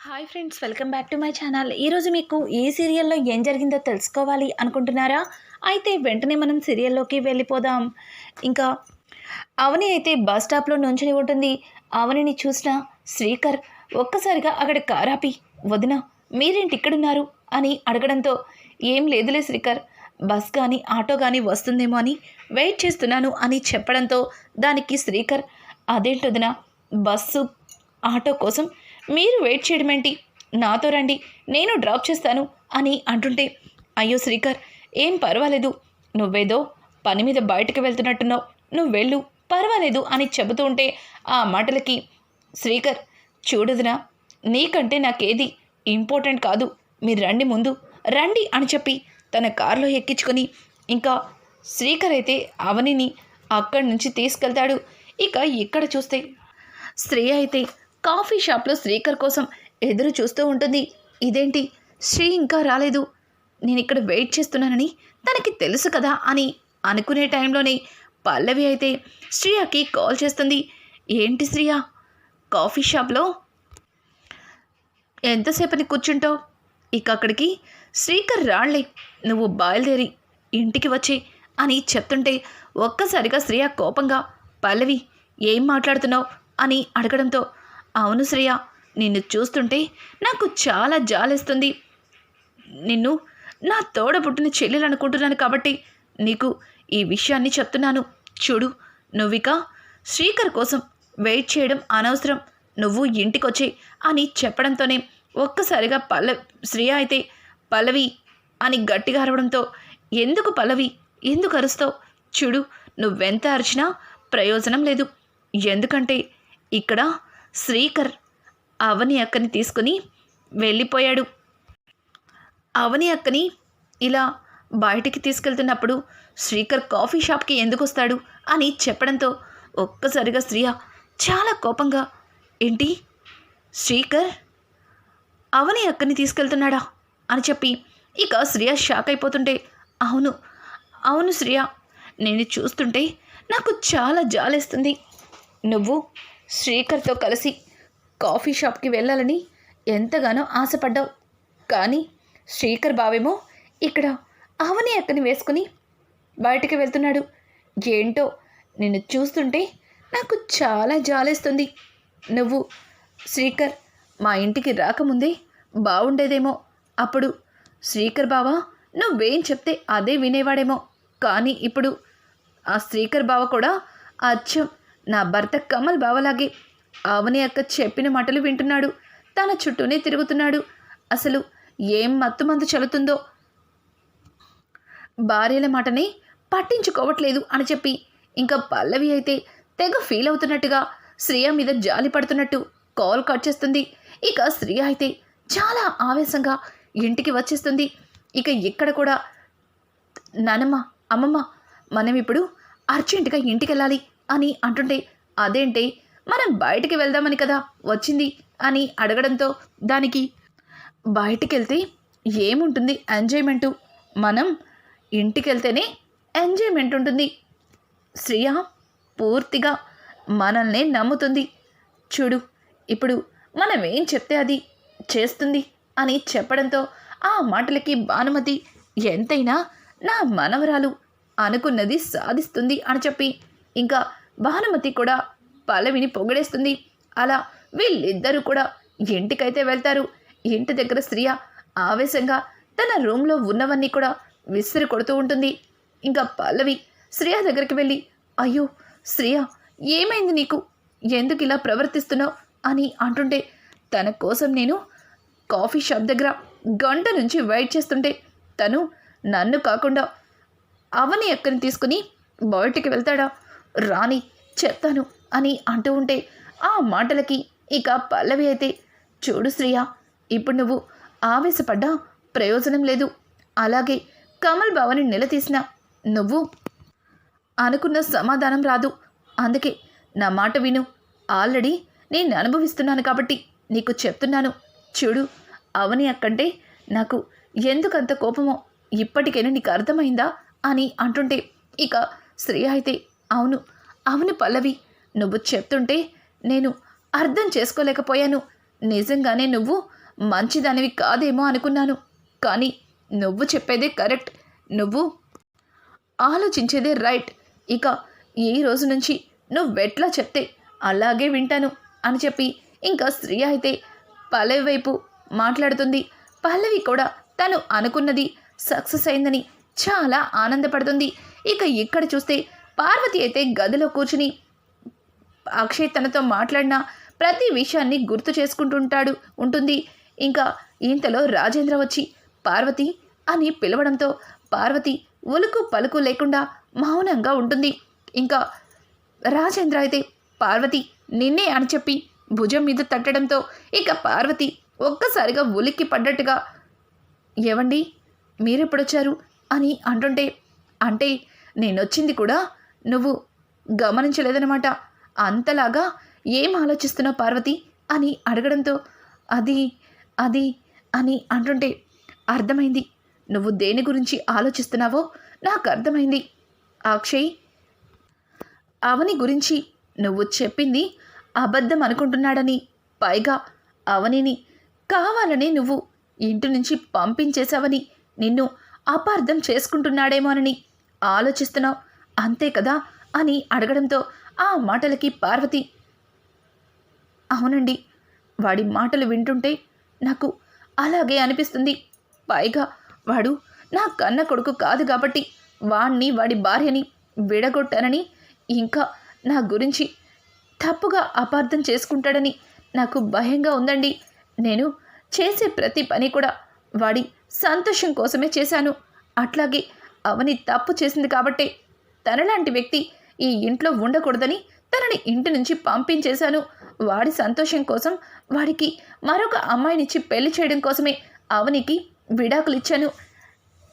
Hi friends welcome back to my channel ఈరోజు మీకు ఈ సీరియల్లో ఏం జరిగిందో తెలుసుకోవాలి అనుకుంటున్నారా? అయితే వెంటనే మనం సీరియల్లోకి వెళ్ళిపోదాం. ఇంకా అవని అయితే బస్ స్టాప్లో నుంచుని ఉంటుంది. అవనిని చూసిన శ్రీకర్ ఒక్కసారిగా అక్కడ కారాపి వదిన మీరేంటి ఇక్కడున్నారు? అని అడగడంతో ఏం లేదులే శ్రీకర్ బస్ కానీ ఆటో కానీ వస్తుందేమో అని వెయిట్ చేస్తున్నాను అని చెప్పడంతో దానికి శ్రీకర్ అదేంటి వదిన బస్సు ఆటో కోసం మీరు వెయిట్ చేయడం ఏంటి? నాతో రండి నేను డ్రాప్ చేస్తాను అని అంటుంటే అయ్యో శ్రీకర్ ఏం పర్వాలేదు. నువ్వేదో పని మీద బయటకు వెళ్తున్నట్టున్నావు. నువ్వు వెళ్ళు పర్వాలేదు అని చెబుతూ ఉంటే ఆ మాటలకి శ్రీకర్ చూడదునా నీకంటే నాకేది ఇంపార్టెంట్ కాదు. మీరు రండి ముందు రండి అని చెప్పి తన కారులో ఎక్కించుకొని ఇంకా శ్రీకర్ అయితే అవనిని అక్కడి నుంచి తీసుకెళ్తాడు. ఇక ఇక్కడ చూస్తే స్త్రీ అయితే కాఫీ షాప్లో శ్రీకర్ కోసం ఎదురు చూస్తూ ఉంటుంది. ఇదేంటి? శ్రీ ఇంకా రాలేదు. నేను ఇక్కడ వెయిట్ చేస్తున్నానని తనకి తెలుసు కదా అని అనుకునే టైంలోనే పల్లవి అయితే శ్రీయాకి కాల్ చేస్తుంది. ఏంటి శ్రీయా? కాఫీ షాప్లో ఎంతసేపని కూర్చుంటావు? ఇక అక్కడికి శ్రీకర్ రాళ్ళే నువ్వు బయలుదేరి ఇంటికి వచ్చి అని చెప్తుంటే ఒక్కసారిగా శ్రీయ కోపంగా పల్లవి ఏం మాట్లాడుతున్నావు అని అడగడంతో అవును శ్రేయ నిన్ను చూస్తుంటే నాకు చాలా జాలేస్తుంది. నిన్ను నా తోడ పుట్టిన చెల్లెలు అనుకుంటున్నాను కాబట్టి నీకు ఈ విషయాన్ని చెప్తున్నాను. చూడు నువ్విక శ్రీకర్ కోసం వెయిట్ చేయడం అనవసరం. నువ్వు ఇంటికొచ్చే అని చెప్పడంతోనే ఒక్కసారిగా పల్ల శ్రియ అయితే పల్లవి అని గట్టిగా అరవడంతో ఎందుకు పల్లవి? ఎందుకు అరుస్తావు? చూడు నువ్వెంత అరిచినా ప్రయోజనం లేదు. ఎందుకంటే ఇక్కడ శ్రీకర్ అవని అక్కని తీసుకుని వెళ్ళిపోయాడు. అవని అక్కని ఇలా బయటికి తీసుకెళ్తున్నప్పుడు శ్రీకర్ కాఫీ షాప్కి ఎందుకు వస్తాడు అని చెప్పడంతో ఒక్కసారిగా శ్రియ చాలా కోపంగా ఏంటి? శ్రీకర్ అవని అక్కని తీసుకెళ్తున్నాడా? అని చెప్పి ఇక శ్రియ షాక్ అయిపోతుంటే అవును అవును శ్రియ నేను చూస్తుంటే నాకు చాలా జాలేస్తుంది. నువ్వు శ్రీకర్తో కలిసి కాఫీ షాప్కి వెళ్ళాలని ఎంతగానో ఆశపడ్డావు. కానీ శ్రీకర్ బావేమో ఇక్కడ అవని అక్కని వేసుకుని బయటికి వెళ్తున్నాడు. ఏంటో నిన్ను చూస్తుంటే నాకు చాలా జాలేస్తుంది. నువ్వు శ్రీకర్ మా ఇంటికి రాకముందే బాగుండేదేమో అప్పుడు శ్రీకర్ బావా నువ్వేం చెప్తే అదే వినేవాడేమో. కానీ ఇప్పుడు ఆ శ్రీకర్ బావ కూడా అచ్చం. నా భర్త కమల్ బావలాగే అవని అక్క చెప్పిన మాటలు వింటున్నాడు. తన చుట్టూనే తిరుగుతున్నాడు. అసలు ఏం మత్తుమందు చల్లుతుందో? భార్యల మాటని పట్టించుకోవట్లేదు అని చెప్పి ఇంకా పల్లవి అయితే తెగ ఫీల్ అవుతున్నట్టుగా శ్రియ మీద జాలి పడుతున్నట్టు కాల్ కట్ చేస్తుంది. ఇక శ్రియ అయితే చాలా ఆవేశంగా ఇంటికి వచ్చేస్తుంది. ఇక ఇక్కడ కూడా నానమ్మ అమ్మమ్మ మనం ఇప్పుడు అర్జెంటుగా ఇంటికి వెళ్ళాలి అని అంటుంటే అదేంటి? మనం బయటికి వెళ్దామని కదా వచ్చింది అని అడగడంతో దానికి బయటికి వెళ్తే ఏముంటుంది ఎంజాయ్మెంటు? మనం ఇంటికి వెళ్తేనే ఎంజాయ్మెంట్ ఉంటుంది. శ్రియ పూర్తిగా మనల్నే నమ్ముతుంది. చూడు ఇప్పుడు మనం ఏం చెప్తే అది చేస్తుంది అని చెప్పడంతో ఆ మాటలకి భానుమతి ఎంతైనా నా మనవరాలు అనుకున్నది సాధిస్తుంది అని చెప్పి ఇంకా భానుమతి కూడా పల్లవిని పొగిడేస్తుంది. అలా వీళ్ళిద్దరూ కూడా ఇంటికైతే వెళ్తారు. ఇంటి దగ్గర శ్రియ ఆవేశంగా తన రూమ్లో ఉన్నవన్నీ కూడా విసిరి కొడుతూ ఉంటుంది. ఇంకా పల్లవి శ్రియ దగ్గరికి వెళ్ళి అయ్యో శ్రియ ఏమైంది నీకు? ఎందుకు ఇలా ప్రవర్తిస్తున్నావు? అని అంటుంటే తన కోసం నేను కాఫీ షాప్ దగ్గర గంట నుంచి వెయిట్ చేస్తుంటే తను నన్ను కాకుండా అవని ఎక్కని తీసుకుని బయటికి వెళ్తాడా? రాని చెప్తాను అని అంటూ ఉంటే ఆ మాటలకి ఇక పల్లవి అయితే చూడు శ్రియ ఇప్పుడు నువ్వు ఆవేశపడ్డా ప్రయోజనం లేదు. అలాగే కమల్ బావని నిలదీసిన నువ్వు అనుకున్న సమాధానం రాదు. అందుకే నా మాట విను. ఆల్రెడీ నేను అనుభవిస్తున్నాను కాబట్టి నీకు చెప్తున్నాను. చూడు అవని అక్కంటే నాకు ఎందుకంత కోపమో ఇప్పటికైనా నీకు అర్థమైందా అని అంటుంటే ఇక శ్రేయ అయితే అవును అవును పల్లవి. నువ్వు చెప్తుంటే నేను అర్థం చేసుకోలేకపోయాను. నిజంగానే నువ్వు మంచిదానివి కాదేమో అనుకున్నాను. కానీ నువ్వు చెప్పేదే కరెక్ట్. నువ్వు ఆలోచించేదే రైట్. ఇక ఈ రోజు నుంచి నువ్వెట్లా చెప్తే అలాగే వింటాను అని చెప్పి ఇంకా స్త్రీ అయితే పల్లవి వైపు మాట్లాడుతుంది. పల్లవి కూడా తను అనుకున్నది సక్సెస్ అయిందని చాలా ఆనందపడుతుంది. ఇక ఇక్కడ చూస్తే పార్వతి అయితే గదిలో కూర్చుని అక్షయ్ తనతో మాట్లాడిన ప్రతి విషయాన్ని గుర్తు చేసుకుంటుంటాడు ఉంటుంది. ఇంకా ఇంతలో రాజేంద్ర వచ్చి పార్వతి అని పిలవడంతో పార్వతి ఒలుకు పలుకు లేకుండా మౌనంగా ఉంటుంది. ఇంకా రాజేంద్ర అయితే పార్వతి నిన్నే అని చెప్పి భుజం మీద తట్టడంతో ఇక పార్వతి ఒక్కసారిగా ఉలిక్కి పడ్డట్టుగా ఏవండి మీరెప్పుడొచ్చారు? అని అంటుంటే అంటే నేనొచ్చింది కూడా నువ్వు గమనించలేదనమాట అంతలాగా ఏం ఆలోచిస్తున్నావు పార్వతి? అని అడగడంతో అది అది అని అంటుంటే అర్థమైంది. నువ్వు దేని గురించి ఆలోచిస్తున్నావో నాకు అర్థమైంది. అక్షయ్ అవని గురించి నువ్వు చెప్పింది అబద్ధం అనుకుంటున్నాడని. పైగా అవనిని కావాలని నువ్వు ఇంటి నుంచి పంపించేశావని. నిన్ను అపార్థం చేసుకుంటున్నాడేమోనని ఆలోచిస్తున్నావు. అంతే కదా? అని అడగడంతో ఆ మాటలకి పార్వతి అవునండి వాడి మాటలు వింటుంటే నాకు అలాగే అనిపిస్తుంది. పైగా వాడు నా కన్న కొడుకు కాదు కాబట్టి వాణ్ణి వాడి భార్యని విడగొట్టానని ఇంకా నా గురించి తప్పుగా అపార్థం చేసుకుంటాడని నాకు భయంగా ఉందండి. నేను చేసే ప్రతి పని కూడా వాడి సంతోషం కోసమే చేశాను. అట్లాగే అవని తప్పు చేసింది కాబట్టే తనలాంటి వ్యక్తి ఈ ఇంట్లో ఉండకూడదని తనని ఇంటి నుంచి పంపించేశాను. వాడి సంతోషం కోసం వాడికి మరొక అమ్మాయినిచ్చి పెళ్ళి చేయడం కోసమే అవనికి విడాకులు ఇచ్చాను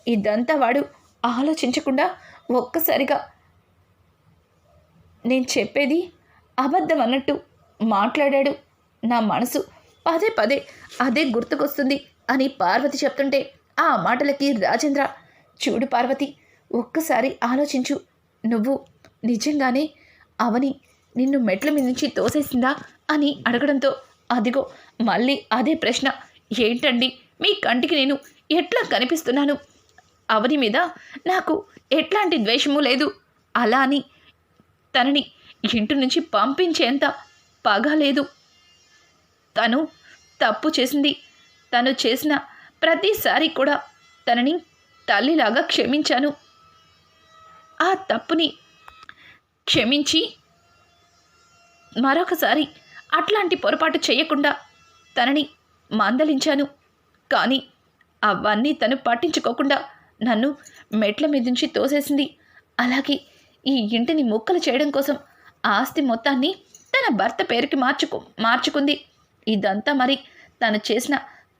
ఇదంతా వాడు ఆలోచించకుండా ఒక్కసారిగా నేను చెప్పేది అబద్ధం అన్నట్టు మాట్లాడాడు. నా మనసు పదే పదే అదే గుర్తుకొస్తుంది అని పార్వతి చెప్తుంటే ఆ మాటలకి రాజేంద్ర చూడు పార్వతి ఒక్కసారి ఆలోచించు. నువ్వు నిజంగానే అవని నిన్ను మెట్ల మీద నుంచి తోసేసిందా అని అడగడంతో అదిగో మళ్ళీ అదే ప్రశ్న. ఏంటండి? మీ కంటికి నేను ఎట్లా కనిపిస్తున్నాను? అవని మీద నాకు ఎట్లాంటి ద్వేషము లేదు. అలా అని తనని ఇంటి నుంచి పంపించేంత పగ లేదు. తను తప్పు చేసింది. తను చేసిన ప్రతిసారి కూడా తనని తల్లిలాగా క్షమించాను. ఆ తప్పుని క్షమించి మరొకసారి అట్లాంటి పొరపాటు చేయకుండా తనని మందలించాను. కానీ అవన్నీ తను పట్టించుకోకుండా నన్ను మెట్ల మీద నుంచి తోసేసింది. అలాగే ఈ ఇంటిని ముక్కలు చేయడం కోసం ఆస్తి మొత్తాన్ని తన భర్త పేరుకి మార్చుకు మార్చుకుంది. ఇదంతా మరి తను చేసిన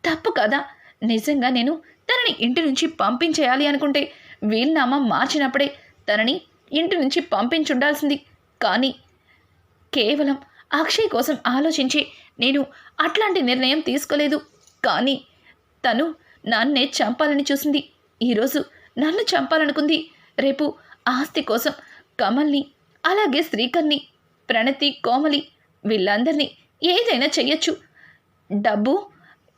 తప్పు కదా? నిజంగా నేను తనని ఇంటి నుంచి పంపించేయాలి అనుకుంటే వీలునామా మార్చినప్పుడే తనని ఇంటి నుంచి పంపించుండాల్సింది. కానీ కేవలం అక్షయ్ కోసం ఆలోచించి నేను అట్లాంటి నిర్ణయం తీసుకోలేదు. కానీ తను నన్నే చంపాలని చూసింది. ఈరోజు నన్ను చంపాలనుకుంది. రేపు ఆస్తి కోసం కమల్ని అలాగే శ్రీకర్ని ప్రణతి కోమలి వీళ్ళందరినీ ఏదైనా చెయ్యొచ్చు. డబ్బు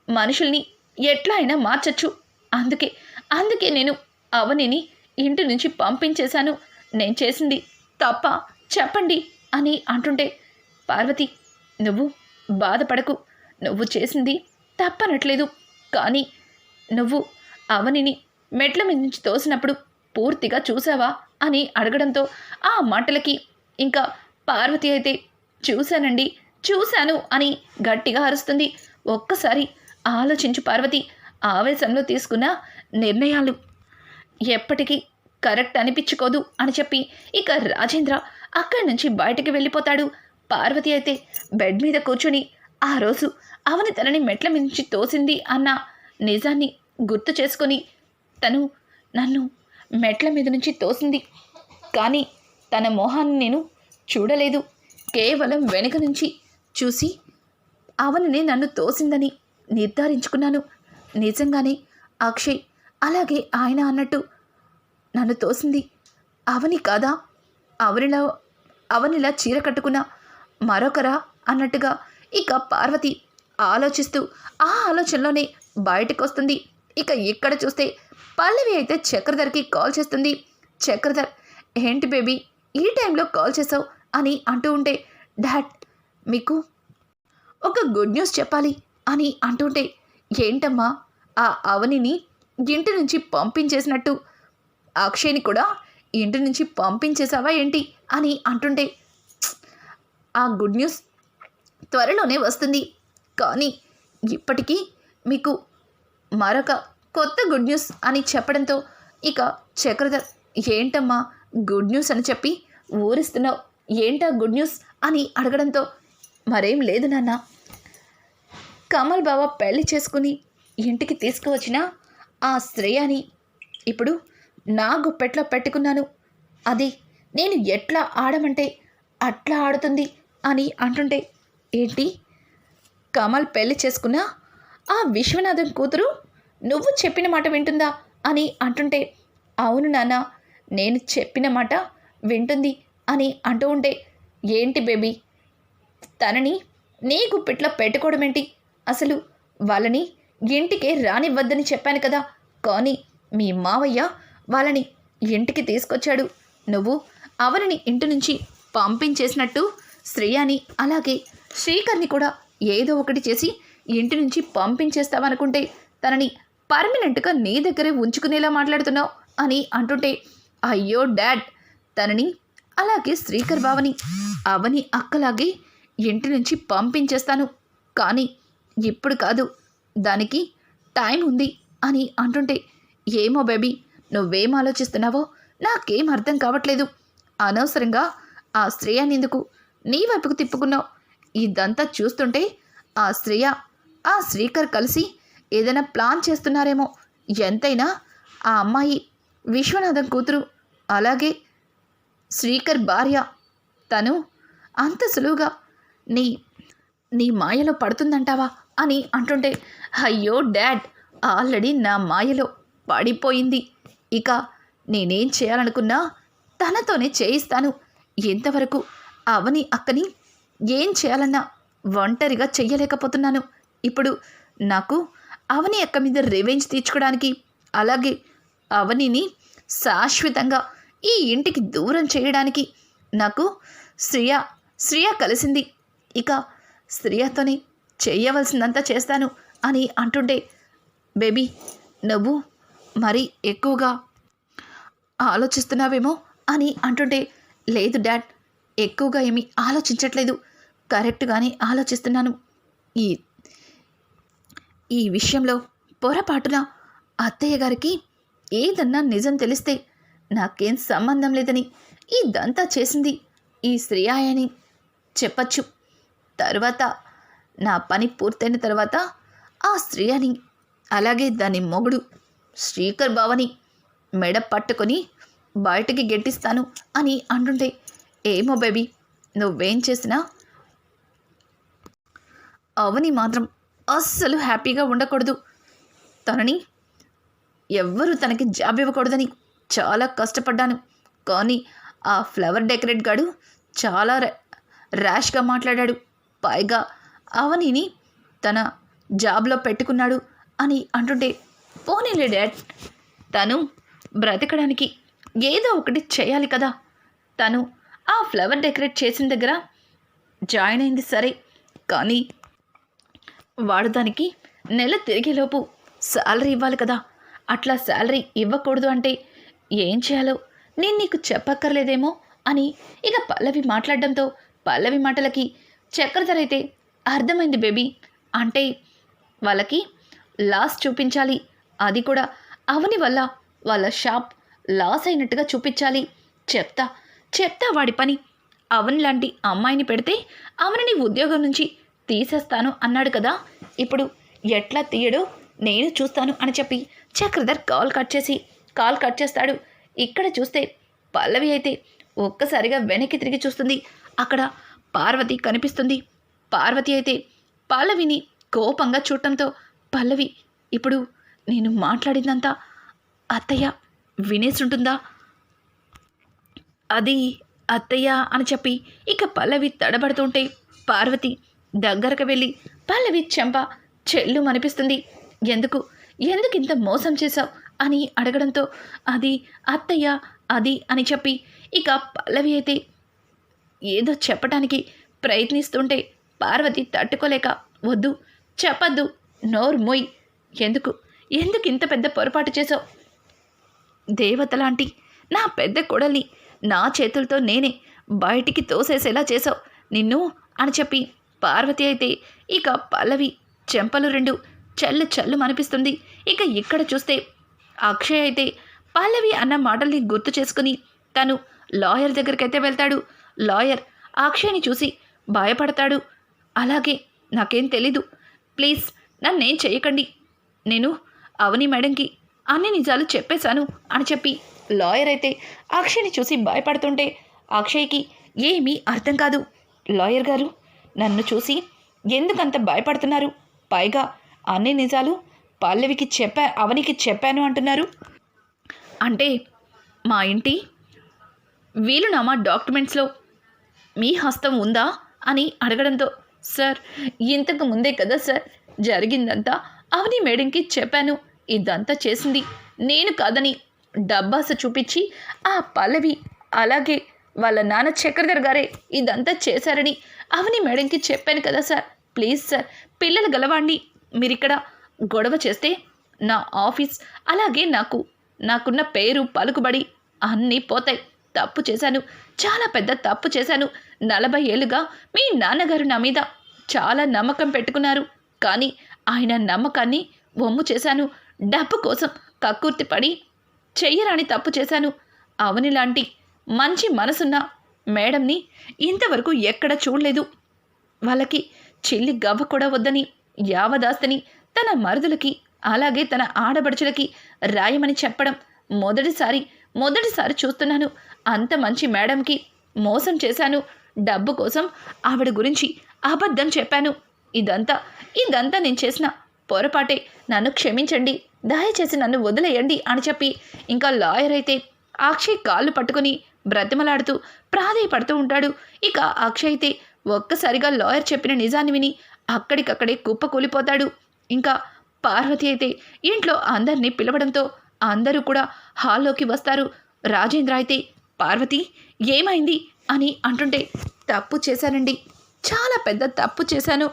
మనుషుల్ని ఎట్లా అయినా మార్చచ్చు. అందుకే అందుకే నేను అవనిని ఇంటి నుంచి పంపించేశాను. నేను చేసింది తప్ప చెప్పండి అని అంటుంటే పార్వతి నువ్వు బాధపడకు. నువ్వు చేసింది తప్పనట్లేదు. కానీ నువ్వు అవనిని మెట్ల మీద నుంచి తోసినప్పుడు పూర్తిగా చూసావా అని అడగడంతో ఆ మాటలకి ఇంకా పార్వతి అయితే చూశానండి చూశాను అని గట్టిగా అరుస్తుంది. ఒక్కసారి ఆలోచించు పార్వతి ఆవేశంలో తీసుకున్న నిర్ణయాలు. ఎప్పటికీ కరెక్ట్ అనిపించుకోదు అని చెప్పి ఇక రాజేంద్ర అక్కడి నుంచి బయటికి వెళ్ళిపోతాడు. పార్వతి అయితే బెడ్ మీద కూర్చుని ఆ రోజు అవని తనని మెట్ల మించి తోసింది అన్న నిజాన్ని గుర్తు చేసుకొని తను నన్ను మెట్ల మీద నుంచి తోసింది. కానీ తన మొహాన్ని నేను చూడలేదు. కేవలం వెనుక నుంచి చూసి అవనిని నన్ను తోసిందని నిర్ధారించుకున్నాను. నిజంగానే అక్షయ్ అలాగే ఆయన అన్నట్టు నన్ను తోసింది. అవని కాదా? అవనిలా అవనిలా చీర కట్టుకున్న మరొకరా అన్నట్టుగా ఇక పార్వతి ఆలోచిస్తూ ఆ ఆలోచనలోనే బయటకు వస్తుంది ఇక ఇక్కడ చూస్తే పల్లవి అయితే చక్రధర్కి కాల్ చేస్తుంది. చక్రధర్ ఏంటి బేబీ ఈ టైంలో కాల్ చేసావు అని అంటూ ఉంటే డాడ్ మీకు ఒక గుడ్ న్యూస్ చెప్పాలి అని అంటుంటే ఏంటమ్మా ఆ అవనిని ఇంటి నుంచి పంపించేసినట్టు. అక్షయ్ని కూడా ఇంటి నుంచి పంపించేసావా ఏంటి? అని అంటుంటే ఆ గుడ్ న్యూస్ త్వరలోనే వస్తుంది. కానీ ఇప్పటికీ మీకు మరొక కొత్త గుడ్ న్యూస్ అని చెప్పడంతో ఇక చక్రధర్ ఏంటమ్మా గుడ్ న్యూస్ అని చెప్పి ఊరిస్తున్నావు. ఏంటా గుడ్ న్యూస్? అని అడగడంతో మరేం లేదు నాన్న. కమల్ బావ పెళ్ళి చేసుకుని ఇంటికి తీసుకువచ్చిన ఆ శ్రేయాని ఇప్పుడు నా గుప్పెట్లో పెట్టుకున్నాను. అది నేను ఎట్లా ఆడమంటే అట్లా ఆడుతుంది అని అంటుంటే ఏంటి? కమల్ పెళ్ళి చేసుకున్నా ఆ విశ్వనాథం కూతురు నువ్వు చెప్పిన మాట వింటుందా? అని అంటుంటే అవును నాన్న నేను చెప్పిన మాట వింటుంది అని అంటూ ఉంటే ఏంటి బేబీ? తనని నీ గుప్పిట్లో పెట్టుకోవడం ఏంటి అసలు వాళ్ళని ఇంటికి రానివ్వద్దని చెప్పాను కదా. కానీ మీ మావయ్య వాళ్ళని ఇంటికి తీసుకొచ్చాడు. నువ్వు అవరిని ఇంటి నుంచి పంపించేసినట్టు శ్రేయాని అలాగే శ్రీకర్ని కూడా ఏదో ఒకటి చేసి ఇంటి నుంచి పంపించేస్తావనుకుంటే తనని పర్మనెంట్గా నీ దగ్గరే ఉంచుకునేలా మాట్లాడుతున్నావు అని అంటుంటే అయ్యో డాడ్! తనని అలాగే శ్రీకర్ బావని అవని అక్కలాగే ఇంటి నుంచి పంపించేస్తాను. కానీ ఇప్పుడు కాదు. దానికి టైం ఉంది అని అంటుంటే ఏమో బేబీ నువ్వేం ఆలోచిస్తున్నావో నాకేం అర్థం కావట్లేదు. అనవసరంగా ఆ శ్రేయాని ఎందుకు నీ వైపుకు తిప్పుకున్నావు. ఇదంతా చూస్తుంటే ఆ శ్రేయ ఆ శ్రీకర్ కలిసి ఏదైనా ప్లాన్ చేస్తున్నారేమో. ఎంతైనా ఆ అమ్మాయి విశ్వనాథం కూతురు అలాగే శ్రీకర్ భార్య. తను అంత సులువుగా నీ నీ మాయలో పడుతుందంటావా? అని అంటుంటే అయ్యో డాడ్ ఆల్రెడీ నా మాయలో పడిపోయింది. ఇక నేనేం చేయాలనుకున్నా తనతోనే చేయిస్తాను. ఎంతవరకు అవని అక్కని ఏం చేయాలన్నా ఒంటరిగా చెయ్యలేకపోతున్నాను. ఇప్పుడు నాకు అవని అక్క మీద రివెంజ్ తీర్చుకోవడానికి అలాగే అవనిని శాశ్వతంగా ఈ ఇంటికి దూరం చేయడానికి నాకు శ్రియ శ్రియ కలిసింది. ఇక శ్రియతోనే చేయవలసిందంతా చేస్తాను అని అంటుంటే బేబీ నువ్వు మరి ఎక్కువగా ఆలోచిస్తున్నావేమో అని అంటుంటే లేదు డాడ్ ఎక్కువగా ఏమీ ఆలోచించట్లేదు. కరెక్ట్గానే ఆలోచిస్తున్నాను. ఈ ఈ విషయంలో పొరపాటున అత్తయ్య గారికి ఏదన్నా నిజం తెలిస్తే నాకేం సంబంధం లేదని ఇదంతా చేసింది ఈ శ్రేయాయని చెప్పచ్చు. తర్వాత నా పని పూర్తయిన తర్వాత ఆ స్త్రీని అలాగే దాని మొగుడు శ్రీకర్ బావని మెడ పట్టుకొని బయటికి గెట్టిస్తాను అని అంటుంటే ఏమో బేబీ నువ్వేం చేసినా? అవని మాత్రం అస్సలు హ్యాపీగా ఉండకూడదు. తనని ఎవ్వరూ తనకి జాబ్ ఇవ్వకూడదని చాలా కష్టపడ్డాను. కానీ ఆ ఫ్లవర్ డెకరేట్ గాడు చాలా ర్యాష్గా మాట్లాడాడు. పైగా అవనిని తన జాబ్లో పెట్టుకున్నాడు అని అంటుంటే పోనీలే డాడ్ తను బ్రతకడానికి ఏదో ఒకటి చేయాలి కదా. తను ఆ ఫ్లవర్ డెకరేట్ చేసిన దగ్గర జాయిన్ అయింది సరే కానీ వాడు దానికి నెల తిరిగేలోపు శాలరీ ఇవ్వాలి కదా. అట్లా శాలరీ ఇవ్వకూడదు అంటే ఏం చేయాలో నేను నీకు చెప్పక్కర్లేదేమో అని ఇక పల్లవి మాట్లాడడంతో పల్లవి మాటలకి చక్రధర అయితే అర్థమైంది బేబీ. అంటే వాళ్ళకి లాస్ చూపించాలి. అది కూడా అవని వల్ల వాళ్ళ షాప్ లాస్ అయినట్టుగా చూపించాలి. చెప్తా చెప్తా వాడి పని. అవని లాంటి అమ్మాయిని పెడితే అవనిని ఉద్యోగం నుంచి తీసేస్తాను అన్నాడు కదా. ఇప్పుడు ఎట్లా తీయడో? నేను చూస్తాను అని చెప్పి చక్రధర్ కాల్ కట్ చేసి కాల్ కట్ చేస్తాడు. ఇక్కడ చూస్తే పల్లవి అయితే ఒక్కసారిగా వెనక్కి తిరిగి చూస్తుంది. అక్కడ పార్వతి కనిపిస్తుంది. పార్వతి అయితే పల్లవిని కోపంగా చూడటంతో పల్లవి ఇప్పుడు నేను మాట్లాడిందంతా అత్తయ్య వినేసుంటుందా? అది అత్తయ్య అని చెప్పి ఇక పల్లవి తడబడుతుంటే పార్వతి దగ్గరకు వెళ్ళి పల్లవి చెంప చెల్లు అనిపిస్తుంది ఎందుకు? ఎందుకు ఇంత మోసం చేశావు? అని అడగడంతో అది అత్తయ్య అది అని చెప్పి ఇక పల్లవి అయితే ఏదో చెప్పటానికి ప్రయత్నిస్తుంటే పార్వతి తట్టుకోలేక వద్దు చెప్పద్దు నోరు మొయ్. ఎందుకు? ఎందుకు ఇంత పెద్ద పొరపాటు చేసావు దేవతలాంటి నా పెద్ద కొడల్ని నా చేతులతో నేనే బయటికి తోసేసేలా చేసావు నిన్ను అని చెప్పి పార్వతి అయితే ఇక పల్లవి చెంపలు రెండు చల్లు చల్లు అనిపిస్తుంది ఇక ఇక్కడ చూస్తే అక్షయ్ అయితే పల్లవి అన్న మాటల్ని గుర్తు చేసుకుని తను లాయర్ దగ్గరికైతే వెళ్తాడు. లాయర్ అక్షయ్ని చూసి భయపడతాడు. అలాగే నాకేం తెలీదు. ప్లీజ్ నన్నేం చేయకండి. నేను అవని మేడంకి అన్ని నిజాలు చెప్పేశాను అని చెప్పి లాయర్ అయితే అక్షయ్ని చూసి భయపడుతుంటే అక్షయ్కి ఏమీ అర్థం కాదు. లాయర్ గారు నన్ను చూసి ఎందుకంత భయపడుతున్నారు? పైగా అన్ని నిజాలు పల్లవికి చెప్పా అవనికి చెప్పాను అంటున్నారు. అంటే మా ఇంటి వీలునామా డాక్యుమెంట్స్లో మీ హస్తం ఉందా అని అడగడంతో సార్ ఇంతకు ముందే కదా సార్ జరిగిందంతా. అవని మేడంకి చెప్పాను. ఇదంతా చేసింది. నేను కాదని డబ్బాస చూపించి ఆ పల్లవి అలాగే వాళ్ళ నాన్న చక్రధర్ గారే ఇదంతా చేశారని అవని మేడంకి చెప్పాను కదా సార్. ప్లీజ్ సార్ పిల్లలు గలవాణ్ణి మీరిక్కడ గొడవ చేస్తే నా ఆఫీస్ అలాగే నాకు నాకున్న పేరు పలుకుబడి అన్నీ పోతాయి. తప్పు చేశాను. చాలా పెద్ద తప్పు చేశాను. నలభై ఏళ్ళుగా మీ నాన్నగారు నా మీద చాలా నమ్మకం పెట్టుకున్నారు. కానీ ఆయన నమ్మకాన్ని వమ్ము చేశాను. డబ్బు కోసం కక్కుర్తి పడి చెయ్యరాని తప్పు చేశాను. అవని లాంటి మంచి మనసున్న మేడంని ఇంతవరకు ఎక్కడ చూడలేదు. వాళ్ళకి చెల్లి గవ్వ కూడా వద్దని యావదాస్తని తన మరుదులకి అలాగే తన ఆడబడుచులకి రాయమని చెప్పడం మొదటిసారి మొదటిసారి చూస్తున్నాను. అంత మంచి మేడంకి మోసం చేశాను. డబ్బు కోసం ఆవిడ గురించి అబద్ధం చెప్పాను. ఇదంతా ఇదంతా నేను చేసిన పొరపాటే. నన్ను క్షమించండి. దయచేసి నన్ను వదిలేయండి అని చెప్పి ఇంకా లాయర్ అయితే అక్షయ్ కాళ్ళు పట్టుకుని బ్రతిమలాడుతూ ప్రాధేయపడుతూ ఉంటాడు. ఇక అక్షయ్ అయితే ఒక్కసారిగా లాయర్ చెప్పిన నిజాన్ని విని అక్కడికక్కడే కుప్ప కూలిపోతాడు. ఇంకా పార్వతి అయితే ఇంట్లో అందరినీ పిలవడంతో అందరూ కూడా హాల్లోకి వస్తారు. రాజేంద్ర అయితే పార్వతి ఏమైంది? అని అంటుంటే తప్పు చేశానండి. చాలా పెద్ద తప్పు చేశాను.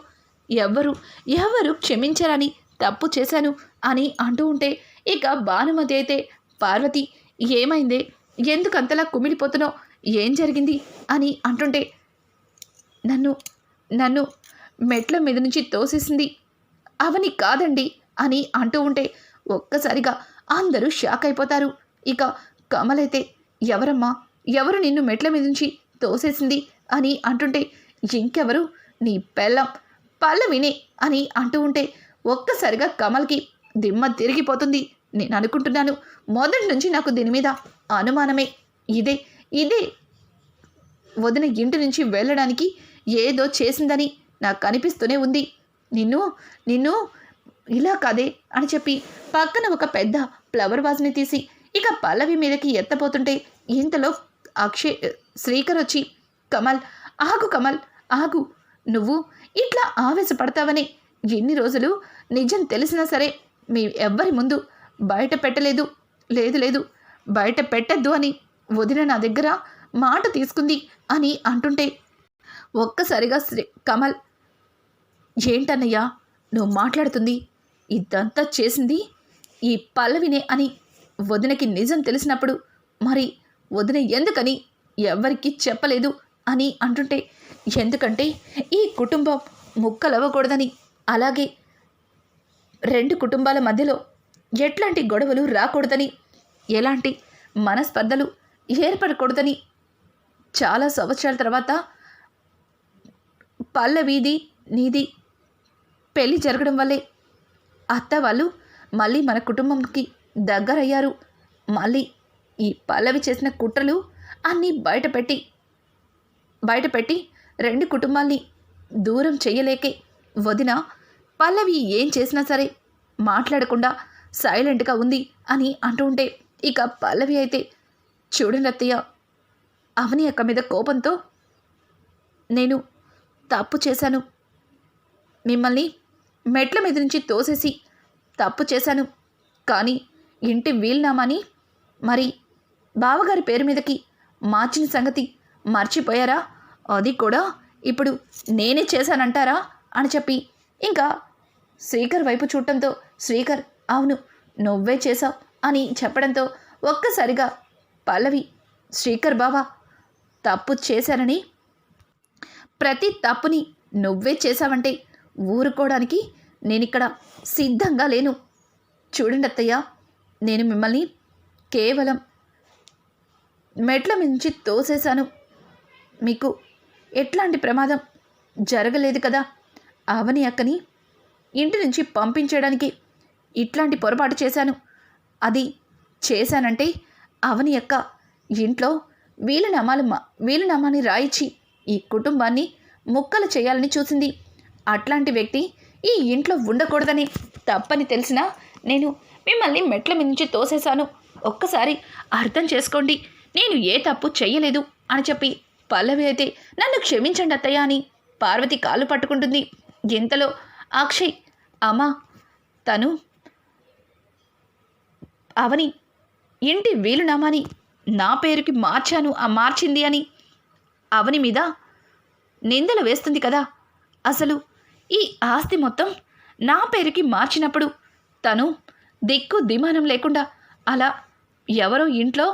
ఎవ్వరు ఎవరు క్షమించరని తప్పు చేశాను అని అంటూ ఉంటే ఇక భానుమతి అయితే పార్వతి ఏమైందే? ఎందుకంతలా కుమిలిపోతున్నావు? ఏం జరిగింది? అని అంటుంటే నన్ను నన్ను మెట్ల మీద నుంచి తోసేసింది అవని కాదండి అని అంటూ ఉంటే ఒక్కసారిగా అందరూ షాక్ అయిపోతారు. ఇక కమలైతే ఎవరమ్మా? ఎవరు నిన్ను మెట్ల మీద నుంచి తోసేసింది? అని అంటుంటే ఇంకెవరు? నీ పెళ్ళం. పల్లవినే అని అంటూ ఉంటే ఒక్కసారిగా కమల్కి దిమ్మ తిరిగిపోతుంది. నేను అనుకుంటున్నాను మొదటి నుంచి నాకు దీని మీద అనుమానమే. ఇదే ఇదే వదిన ఇంటి నుంచి వెళ్ళడానికి ఏదో చేసిందని నాకు కనిపిస్తూనే ఉంది. నిన్ను నిన్ను ఇలా కాదే అని చెప్పి పక్కన ఒక పెద్ద ఫ్లవర్ వాజ్ని తీసి ఇక పల్లవి మీదకి ఎత్తపోతుంటే ఇంతలో అక్షయ్ శ్రీకర్ వచ్చి కమల్ ఆగు కమల్ ఆగు. నువ్వు ఇట్లా ఆవేశపడతావని ఎన్ని రోజులు నిజం తెలిసినా సరే మీ ఎవ్వరి ముందు బయట పెట్టలేదు. లేదు లేదు. బయట పెట్టద్దు అని వదిన నా దగ్గర మాట తీసుకుంది అని అంటుంటే ఒక్కసారిగా శ్రీ కమల్ ఏంటన్నయ్యా? నువ్వు మాట్లాడుతుంది? ఇదంతా చేసింది ఈ పల్లవినే అని వదినకి నిజం తెలిసినప్పుడు మరి వదిన ఎందుకని ఎవరికీ చెప్పలేదు అని అంటుంటే ఎందుకంటే ఈ కుటుంబం ముక్కలవ్వకూడదని. అలాగే రెండు కుటుంబాల మధ్యలో ఎట్లాంటి గొడవలు రాకూడదని ఎలాంటి మనస్పర్ధలు ఏర్పడకూడదని చాలా సంవత్సరాల తర్వాత పల్లవీది నీది పెళ్ళి జరగడం వల్లే అత్త వాళ్ళు మళ్ళీ మన కుటుంబంకి దగ్గరయ్యారు. మళ్ళీ ఈ పల్లవి చేసిన కుట్రలు అన్నీ బయటపెట్టి బయటపెట్టి రెండు కుటుంబాల్ని దూరం చెయ్యలేకే వదిన పల్లవి ఏం చేసినా సరే మాట్లాడకుండా సైలెంట్గా ఉంది అని అంటూ ఉంటే ఇక పల్లవి అయితే చూడనత్తయ్య అవని అక్క మీద కోపంతో నేను తప్పు చేశాను. మిమ్మల్ని మెట్ల మీద నుంచి తోసేసి తప్పు చేశాను. కానీ ఇంటి వీలునామాని? మరి బావగారి పేరు మీదకి మార్చిన సంగతి మర్చిపోయారా? అది కూడా ఇప్పుడు నేనే చేశానంటారా? అని చెప్పి ఇంకా శ్రీకర్ వైపు చూడటంతో శ్రీకర్ అవును నువ్వే చేశావు అని చెప్పడంతో ఒక్కసారిగా పల్లవి శ్రీకర్ బావా తప్పు చేశానని ప్రతి తప్పుని నువ్వే చేశావంటే ఊరుకోవడానికి నేనిక్కడ సిద్ధంగా లేను. చూడండి అత్తయ్య నేను మిమ్మల్ని కేవలం మెట్ల మించి తోసేశాను. మీకు ఎట్లాంటి ప్రమాదం జరగలేదు కదా? అవని అక్కని ఇంటి నుంచి పంపించడానికి ఇట్లాంటి పొరపాటు చేశాను. అది చేశానంటే అవని అక్క ఇంట్లో వీలునామాలు మా వీలునామాని రాయిచి ఈ కుటుంబాన్ని ముక్కలు చేయాలని చూసింది. అట్లాంటి వ్యక్తి ఈ ఇంట్లో ఉండకూడదని తప్పని తెలిసినా నేను మిమ్మల్ని మెట్ల మీద తోసేశాను. ఒక్కసారి అర్థం చేసుకోండి నేను ఏ తప్పు చెయ్యలేదు అని చెప్పి. పల్లవి అయితే నన్ను క్షమించండి అత్తయ్య అని పార్వతి కాలు పట్టుకుంటుంది. ఇంతలో అక్షయ్ అమ్మా తను అవని ఇంటి వీలునామాని నా పేరుకి మార్చాను ఆ మార్చింది అని అవని మీద నిందలు వేస్తుంది కదా. అసలు ఈ ఆస్తి మొత్తం నా పేరుకి మార్చినప్పుడు తను దిక్కు దిమానం లేకుండా అలా ఎవరో ఇంట్లో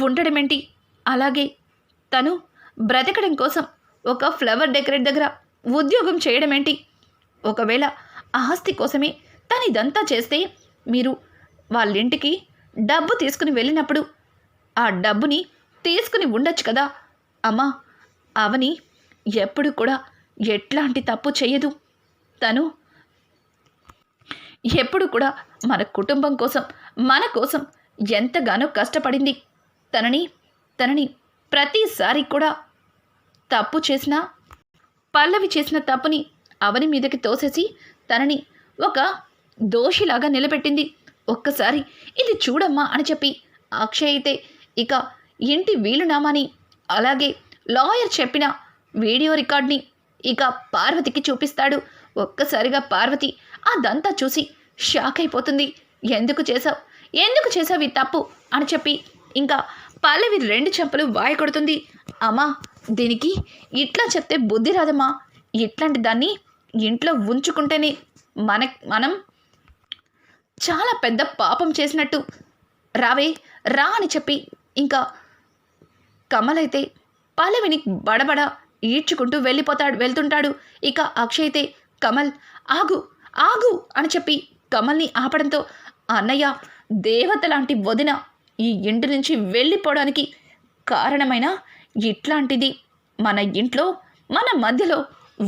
ఉండడమేంటి? అలాగే తను బ్రతకడం కోసం ఒక ఫ్లవర్ డెకరేట్ దగ్గర ఉద్యోగం చేయడం ఏంటి ఒకవేళ ఆస్తి కోసమే తను ఇదంతా చేస్తే మీరు వాళ్ళింటికి డబ్బు తీసుకుని వెళ్ళినప్పుడు ఆ డబ్బుని తీసుకుని ఉండొచ్చు కదా? అమ్మా అవని ఎప్పుడు కూడా ఎట్లాంటి తప్పు చేయదు తను ఎప్పుడు కూడా మన కుటుంబం కోసం మన కోసం ఎంతగానో కష్టపడింది. తనని తనని ప్రతిసారి కూడా తప్పు చేసినా పల్లవి చేసిన తప్పుని అవని మీదకి తోసేసి తనని ఒక దోషిలాగా నిలబెట్టింది. ఒక్కసారి ఇది చూడమ్మా అని చెప్పి అక్షయ్ అయితే ఇక ఇంటి వీలునామాని అలాగే లాయర్ చెప్పిన వీడియో రికార్డ్ని ఇక పార్వతికి చూపిస్తాడు. ఒక్కసారిగా పార్వతి అదంతా చూసి షాక్ అయిపోతుంది. ఎందుకు చేసావు ఎందుకు చేసావు ఈ తప్పు? అని చెప్పి ఇంకా పల్లవి రెండు చెంపలు వాయ కొడుతుంది. అమ్మా దీనికి ఇట్లా చెప్తే బుద్ధి రాదమ్మా. ఇట్లాంటి దాన్ని ఇంట్లో ఉంచుకుంటేనే మన మనం చాలా పెద్ద పాపం చేసినట్టు. రావే రా అని చెప్పి ఇంకా కమలైతే పల్లవిని బడబడ ఈడ్చుకుంటూ వెళ్ళిపోతాడు వెళ్తుంటాడు. ఇక అక్షయ్ అయితే కమల్ ఆగు ఆగు అని చెప్పి కమల్ని ఆపడంతో అన్నయ్య దేవత లాంటి వదిన ఈ ఇంటి నుంచి వెళ్ళిపోవడానికి కారణమైన ఇట్లాంటిది మన ఇంట్లో మన మధ్యలో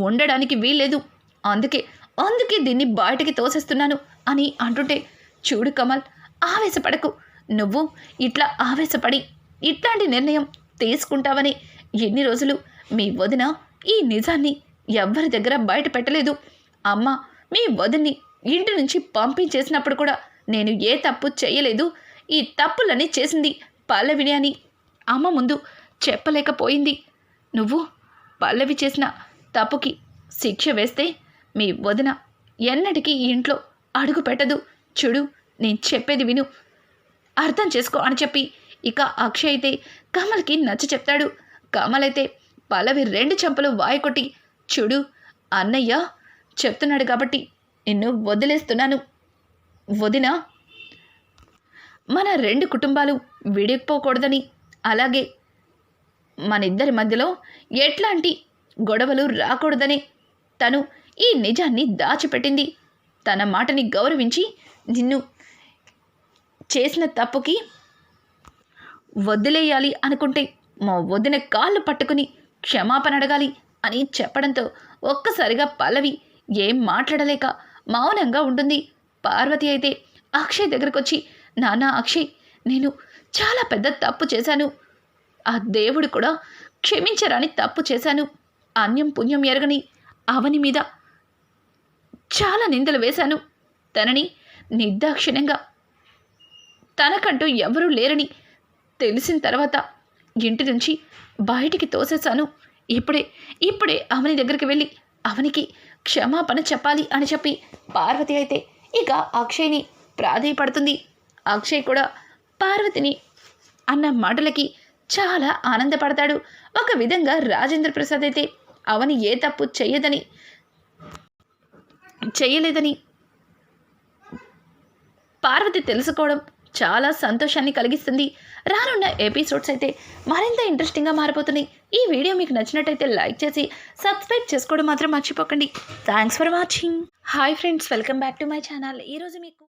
ఉండడానికి వీల్లేదు. అందుకే అందుకే దీన్ని బయటికి తోసేస్తున్నాను అని అంటుంటే చూడు కమల్ ఆవేశపడకు. నువ్వు ఇట్లా ఆవేశపడి ఇట్లాంటి నిర్ణయం తీసుకుంటావని ఎన్ని రోజులు మీ వదిన ఈ నిజాన్ని ఎవ్వరి దగ్గర బయట పెట్టలేదు. అమ్మ మీ వదిన్ని ఇంటి నుంచి పంపించేసినప్పుడు కూడా నేను ఏ తప్పు చేయలేదు. ఈ తప్పులన్నీ చేసింది పల్లవిని అని అమ్మ ముందు చెప్పలేకపోయింది. నువ్వు పల్లవి చేసిన తప్పుకి శిక్ష వేస్తే మీ వదిన ఎన్నటికీ ఇంట్లో అడుగు పెట్టదు. చూడు నేను చెప్పేది విను. అర్థం చేసుకో అని చెప్పి ఇక అక్షయ్ అయితే కమల్కి నచ్చ చెప్తాడు. కమల్ అయితే పల్లవి రెండు చెంపలు వాయకొట్టి చూడు అన్నయ్య చెప్తున్నాడు కాబట్టి నిన్ను వదిలేస్తున్నాను. వదిన మన రెండు కుటుంబాలు విడిపోకూడదని అలాగే మన ఇద్దరి మధ్యలో ఎట్లాంటి గొడవలు రాకూడదని తను ఈ నిజాన్ని దాచిపెట్టింది. తన మాటని గౌరవించి నిన్ను చేసిన తప్పుకి వదిలేయాలి అనుకుంటే మా వదిన కాళ్ళు పట్టుకుని క్షమాపణ అడగాలి అని చెప్పడంతో ఒక్కసారిగా పల్లవి ఏం మాట్లాడలేక మౌనంగా ఉంటుంది. పార్వతి అయితే అక్షయ్ దగ్గరకు వచ్చి నాన్న అక్షయ్ నేను చాలా పెద్ద తప్పు చేశాను. ఆ దేవుడు కూడా క్షమించరాని తప్పు చేశాను. అన్యం పుణ్యం ఎరగని అవని మీద చాలా నిందలు వేశాను. తనని నిర్దాక్షిణ్యంగా తనకంటూ ఎవరూ లేరని తెలిసిన తర్వాత ఇంటి నుంచి బయటికి తోసేశాను. ఇప్పుడే ఇప్పుడే అవని దగ్గరికి వెళ్ళి అవనికి క్షమాపణ చెప్పాలి అని చెప్పి పార్వతి అయితే ఇక అక్షయ్ని ప్రాధేయపడుతుంది. అక్షయ్ కూడా పార్వతిని అన్న మాటలకి చాలా ఆనందపడతాడు. ఒక విధంగా రాజేంద్ర ప్రసాద్ అయితే అవని ఏ తప్పు చెయ్యదని చెయ్యలేదని పార్వతి తెలుసుకోవడం చాలా సంతోషాన్ని కలిగిస్తుంది. రానున్న ఎపిసోడ్స్ అయితే మరింత ఇంట్రెస్టింగ్గా మారిపోతున్నాయి. ఈ వీడియో మీకు నచ్చినట్టయితే లైక్ చేసి సబ్స్క్రైబ్ చేసుకోవడం మాత్రం మర్చిపోకండి. Thanks for watching hi friends welcome back to my channel ఈరోజు మీకు